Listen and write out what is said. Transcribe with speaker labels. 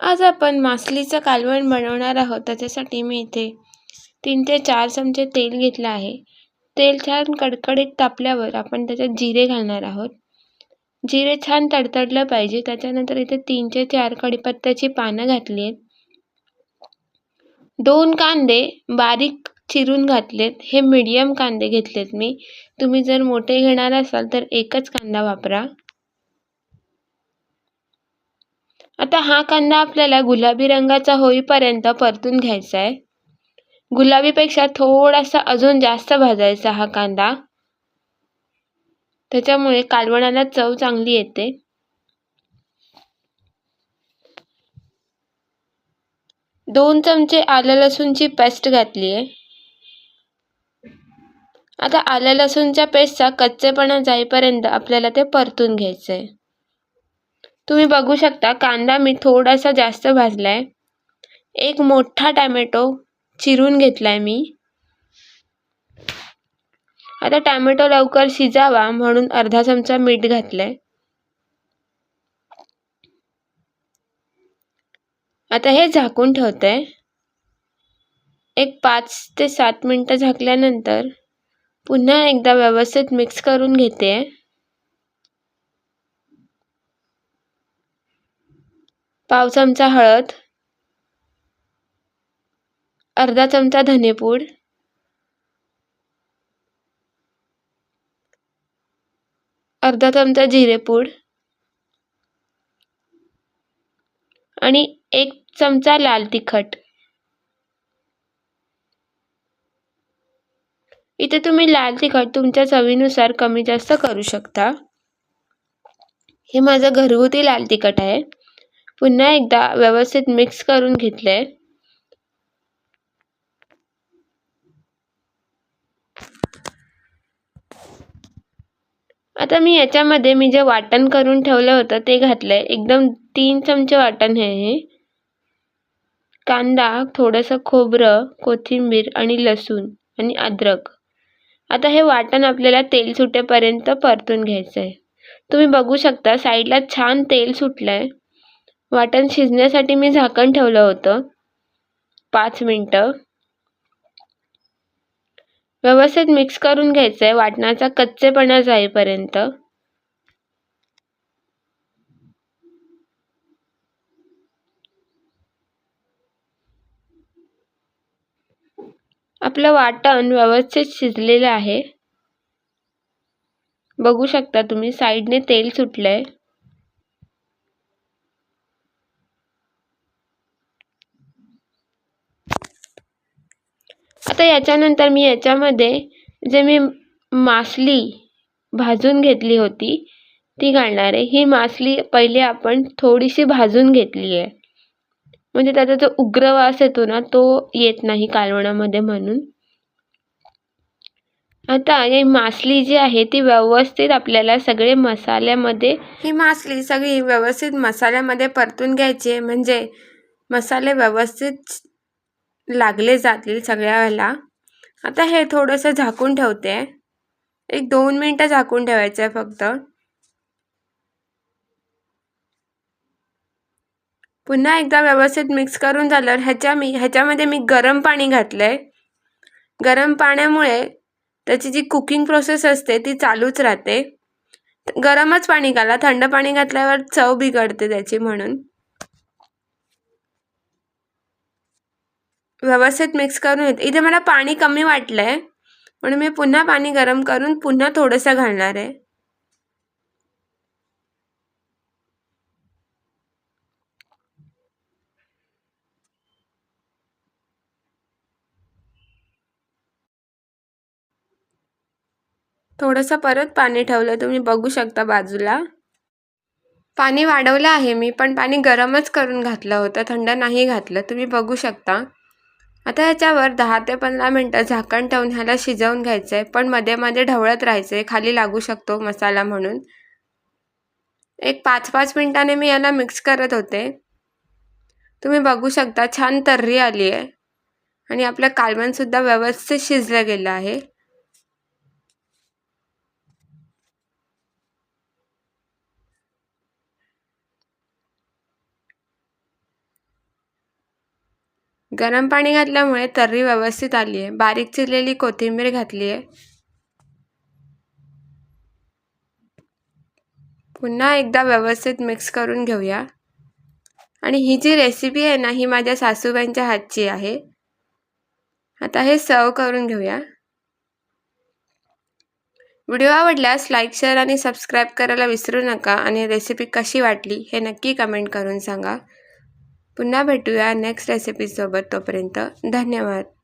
Speaker 1: आज आपण मासलीचं कालवण बनवणार आहोत. त्याच्यासाठी मी इथे तीन ते चार चमचे तेल घेतलं आहे. तेल छान कडकडीत तापल्यावर आपण त्याच्यात जिरे घालणार आहोत. जिरे छान तडतडलं पाहिजे. त्याच्यानंतर इथे तीन ते चार कडीपत्त्याची पानं घातली आहेत. दोन कांदे बारीक चिरून घातलेत. हे मीडियम कांदे घेतलेत मी. तुम्ही जर मोठे घेणार असाल तर एकच कांदा वापरा. आता हा कांदा आपल्याला गुलाबी रंगाचा होईपर्यंत परतून घ्यायचा आहे. गुलाबीपेक्षा थोडासा अजून जास्त भाजायचा हा कांदा. त्याच्यामुळे कालवणाला चव चांगली येते. दोन चमचे आलं लसूणची पेस्ट घातली आहे. आता आलं लसूणच्या पेस्टचा कच्चेपणा जाईपर्यंत आपल्याला ते परतून घ्यायचं आहे तुम्ही बघू शकता कांदा मी थोडासा जास्त भाजला आहे एक मोठा टॅमॅटो चिरून घेतला आहे मी. आता टॅमॅटो लवकर शिजावा म्हणून अर्धा चमचा मीठ घातलं आहे आता हे झाकून ठेवते एक पाच ते सात मिनटं झाकल्यानंतर पुन्हा एकदा व्यवस्थित मिक्स करून घेते. पाव चमचा हळद अर्धा चमचा धनेपूड अर्धा चमचा जिरेपूड आणि एक चमचा लाल तिखट. इथे तुम्ही लाल तिखट तुमच्या चवीनुसार कमी जास्त करू शकता. हे माझं घरगुती लाल तिखट आहे. पुन्हा एकदा व्यवस्थित मिक्स करून घेतले आता मी याच्यामध्ये मी जे वाटण करून ठेवलं होतं ते घातलंय. एकदम तीन चमचे वाटण हे. कांदा थोडंसं खोबरं कोथिंबीर आणि लसूण आणि अद्रक. आता हे वाटण आपल्याला तेल सुटेपर्यंत परतून घ्यायचं आहे तुम्ही बघू शकता साईडला छान तेल सुटलं आहे वाटण शिजण्यासाठी मी झाकण ठेवलं होतं. पाच मिनटं. व्यवस्थित मिक्स करून घ्यायचं आहे वाटणाचा कच्चेपणा जाईपर्यंत. आपलं वाटण व्यवस्थित शिजलेलं आहे. बघू शकता तुम्ही साईडने तेल सुटलंय. आता याच्यानंतर मी याच्यामध्ये जे मी मासली भाजून घेतली होती ती घालणार आहे. ही मासली पहिले आपण थोडीशी भाजून घेतली आहे. म्हणजे त्याचा जो उग्र वास येतो ना तो येत नाही कालवणामध्ये म्हणून. आता ही मासली जी आहे ती व्यवस्थित आपल्याला सगळे मसाल्यामध्ये ही मासली सगळी व्यवस्थित मसाल्यामध्ये परतून घ्यायची म्हणजे मसाले व्यवस्थित लागले जातील सगळ्या वेळेला आता हे थोडंसं झाकून ठेवते. एक दोन मिनटं झाकून ठेवायचं आहे फक्त. पुन्हा एकदा व्यवस्थित मिक्स करून झाल्यावर ह्याच्या मी ह्याच्यामध्ये मी गरम पाणी घातलं आहे गरम पाण्यामुळे त्याची जी कुकिंग प्रोसेस असते ती चालूच राहते. गरमच पाणी घाला. थंड पाणी घातल्यावर चव बिघडते त्याची म्हणून. व्यवस्थित मिक्स करून येते इथे मला पाणी कमी वाटलं आहे म्हणून मी पुन्हा पाणी गरम करून पुन्हा थोडंसं घालणार आहे. थोडंसं परत पाणी ठेवलं. तुम्ही बघू शकता बाजूला. पाणी वाढवलं आहे मी पण पाणी गरमच करून घातलं होतं. थंड नाही घातलं. तुम्ही बघू शकता. आता ह्याच्यावर दहा ते पंधरा मिनटं झाकण ठेवून ह्याला शिजवून घ्यायचं आहे पण मध्ये मध्ये ढवळत राहायचं आहे खाली लागू शकतो मसाला म्हणून. एक पाच पाच मिनटाने मी याला मिक्स करत होते. तुम्ही बघू शकता छान तर्री आली आहे आणि आपलं कालवणसुद्धा व्यवस्थित शिजलं गेलं आहे. गरम पाणी घातल्यामुळे तर्री व्यवस्थित आली आहे बारीक चिरलेली कोथिंबीर घातली आहे पुन्हा एकदा व्यवस्थित मिक्स करून घेऊया. आणि ही जी रेसिपी आहे ना ही माझ्या सासूबाईंच्या हातची आहे. आता हे सर्व करून घेऊया. व्हिडिओ आवडल्यास लाईक शेअर आणि सबस्क्राईब करायला विसरू नका आणि रेसिपी कशी वाटली हे नक्की कमेंट करून सांगा. पुन्हा भेटूया नेक्स्ट रेसिपीसोबत तोपर्यंत. धन्यवाद.